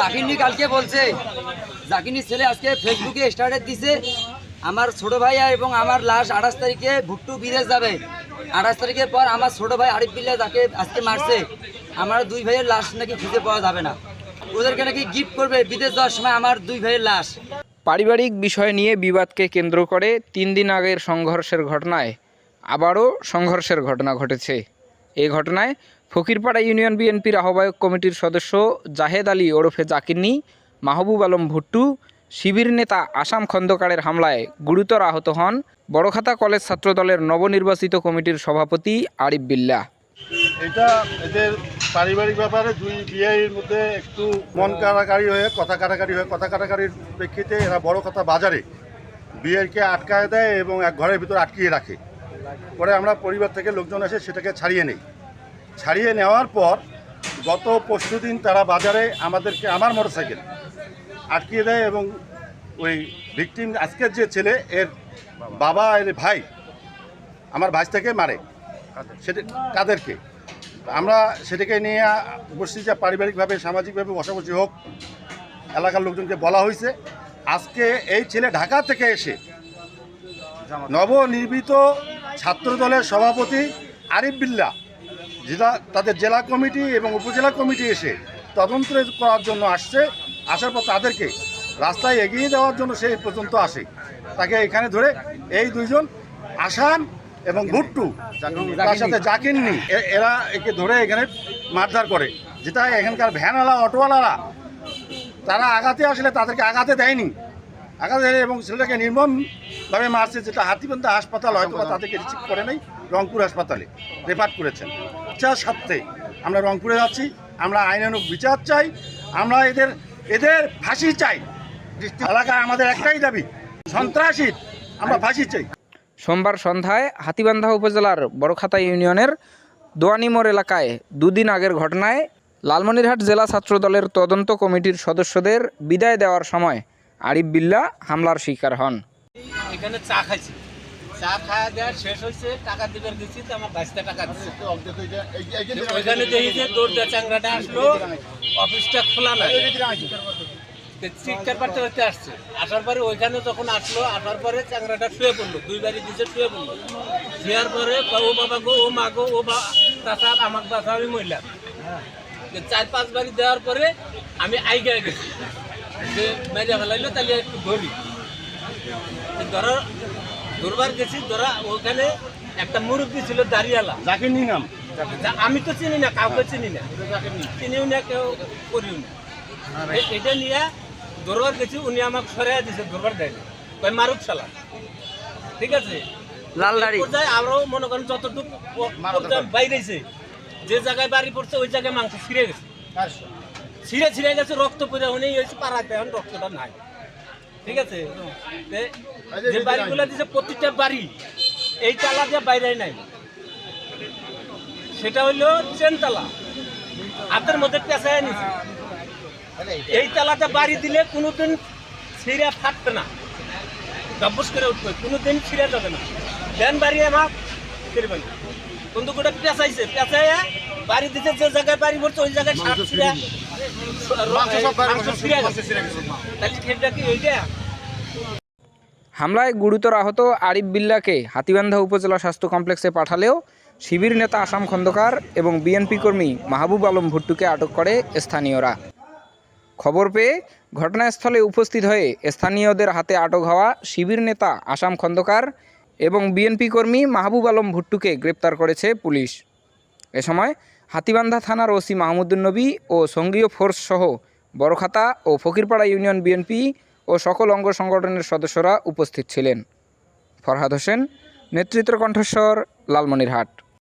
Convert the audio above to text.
জাকিরনি কালকে বলছে। জাকিরনি ছেলে আজকে ফেসবুকে স্টার্টেড দিছে। আমার ছোট ভাই এবং আমার লাশ আঠাশ তারিখে ভুট্টু বিদেশ যাবে। আঠাশ তারিখের পর আমার ছোট ভাই আরিফ বিল্লা যাকে আজকে মারছে, আমার দুই ভাইয়ের লাশ নাকি খুঁজে পাওয়া যাবে না। ওদেরকে নাকি গিফট করবে বিদেশ যাওয়ার সময় আমার দুই ভাইয়ের লাশ পারিবারিক বিষয় নিয়ে বিবাদকে কেন্দ্র করে তিন দিন আগের সংঘর্ষের ঘটনায় আবারও সংঘর্ষের ঘটনা ঘটেছে। এই ঘটনায় ফকিরপাড়া ইউনিয়ন বিএনপির আহ্বায়ক কমিটির সদস্য জাহেদ আলী ওরফে জাকিরনি, মাহবুব আলম ভুট্টু, শিবির নেতা আসাম খন্দকারের হামলায় গুরুতর আহত হন বড়খাতা কলেজ ছাত্রদলের নবনির্বাচিত কমিটির সভাপতি আরিফ বিল্লাহ। এটা এদের পারিবারিক ব্যাপারে দুই বিয়ের মধ্যে একটু মন কাটাকারি হয়ে, কথা কাটাকারি হয়ে, কথা কাটাকারির প্রেক্ষিতে এরা বড় কথা বাজারে বিয়েরকে আটকায় দেয় এবং এক ঘরের ভিতর আটকিয়ে রাখে। পরে আমরা পরিবার থেকে লোকজন এসে সেটাকে ছাড়িয়ে নেই। ছাড়িয়ে নেওয়ার পর গত পরশু দিন তারা বাজারে আমাদেরকে আমার মোটরসাইকেল আটকিয়ে দেয় এবং ওই ভিকটিম আজকের যে ছেলে এর বাবা এর ভাই আমার ভাইটাকে মারে। সেটা কাদেরকে? আমরা সেটাকে নিয়ে বসছি যে পারিবারিকভাবে সামাজিকভাবে বসাবসি হোক এলাকার লোকজনকে বলা হয়েছে। আজকে এই ছেলে ঢাকা থেকে এসে নবনির্মিত ছাত্র দলের সভাপতি আরিফ বিল্লা জেলা, তাদের জেলা কমিটি এবং উপজেলা কমিটি এসে তদন্ত করার জন্য আসছে। আসার পর তাদেরকে রাস্তায় এগিয়ে দেওয়ার জন্য সেই পর্যন্ত আসে। তাকে এখানে ধরে এই দুইজন আসান এবং ভুট্টু তার সাথে জাকিরনি এ- এরা একে ধরে এখানে মারধার করে। যেটা এখানকার ভ্যানওয়ালা, অটোওয়ালারা, তারা আঘাতে আসলে তাদেরকে আঘাতে দেয়নি। আঘাতে দেয় এবং ছেলেটাকে নির্মমভাবে মারছে, যেটা হাতিবান্ধা হাসপাতাল হয়তো তাদেরকে রিসিভ করে নেই। রংপুর হাসপাতালে রেফার করেছেন। বিচার সাথে আমরা রংপুরে যাচ্ছি আমরা আইনানুক বিচার চাই আমরা এদের এদের ফাঁসি চাই। এলাকায় আমাদের একটাই দাবি সন্ত্রাসী আমরা ফাঁসি চাই। সোমবার সন্ধ্যায় হাতিবান্ধা উপজেলার বড়খাতা ইউনিয়নের দোয়ানিমোর এলাকায় দুদিন আগের ঘটনায় লালমনিরহাট জেলা ছাত্রদলের তদন্ত কমিটির সদস্যদের বিদায় দেওয়ার সময় আরিফ বিল্লা হামলার শিকার হন। এখানে চা খাইছি। চা খাওয়া দেওয়া শেষ হয়েছে টাকা গেছি তো আমার বাইশটা টাকা দিচ্ছে ওইখানে দেখি যে চাংরাটা আসলো অফিসটা খোলা নাই। তো চিৎকার পারতে পারতে আসছে। আসার পরে ওইখানে যখন আসলো আসার পরে চাংরাটা শুয়ে পড়ল দুই বাড়ি শুয়ে পড়ল। শুয়ার পরে ও বাবা গো ও মা গো ও বা চাষা আমার বাসা আমি মহিলা চার পাঁচ বাড়ি দেওয়ার পরে আমি আইগা গেছি যে মেজা ফেলাইলো তাহলে একটু ধরি। ধরো ধরবার গেছি ধরা ওখানে একটা মুরব্বী ছিল দাঁড়িয়ালা। জাকির নাম? যা- আমি তো চিনি না কাউকে চিনি না। চিনিও না কেউ করিও না। এটা নিয়ে ধরবার গেছি উনি আমাকে সরাই দিছে ধরবার দেয়নি। কই মারুক শালা। ঠিক আছে? লাল দাড়ি। আমরাও মনে করেন যতটুকু বাইরেছে যে জায়গায় বাড়ি পড়ছে ওই জায়গায় মাংস ছিঁড়ে গেছে। ছিঁড়ে ছিঁড়ে গেছে রক্ত পরে উনি হয়েছে পাড়াতে এখন রক্তটা নাই। ঠিক আছে? যে বাড়িগুলো দিছে প্রতিটা বাড়ি এই তালা দিয়ে বাইরে নাই। সেটা হইল চেন তালা। হাতের মধ্যে পেঁচায় নিছে এই তালাতে বাড়ি দিলে কোনোদিন ছিঁড়ে ফাটবে না। ডব্বস করে উঠবে কোনোদিন ছিঁড়ে যাবে না। দেন বাড়ি আমার ফিরবে না কিন্তু গোটা পেঁচাইছে। পেঁচাইয়া বাড়ি দিতে যে জায়গায় বাড়ি পড়ছে ওই জায়গায় সাপ ছিঁড়ে। মাংস ছিঁড়ে গেছে। তাহলে সেটা কি ওইটা হামলায় গুরুতর আহত আরিফ বিল্লাকে হাতিবান্ধা উপজেলা স্বাস্থ্য কমপ্লেক্সে পাঠালেও শিবির নেতা আসাম খন্দকার এবং বিএনপি কর্মী মাহবুব আলম ভুট্টুকে আটক করে স্থানীয়রা। খবর পেয়ে ঘটনাস্থলে উপস্থিত হয়ে স্থানীয়দের হাতে আটক হওয়া শিবির নেতা আসাম খন্দকার এবং বিএনপি কর্মী মাহবুব আলম ভুট্টুকে গ্রেপ্তার করেছে পুলিশ। এ সময় হাতিবান্ধা থানার ওসি মাহমুদুল নবী ও সঙ্গীয় ফোর্স সহ বড়খাতা ও ফকিরপাড়া ইউনিয়ন বিএনপি ও সকল অঙ্গ সংগঠনের সদস্যরা উপস্থিত ছিলেন। ফরহাদ হোসেন নেতৃত্ব কণ্ঠস্বর, লালমনিরহাট।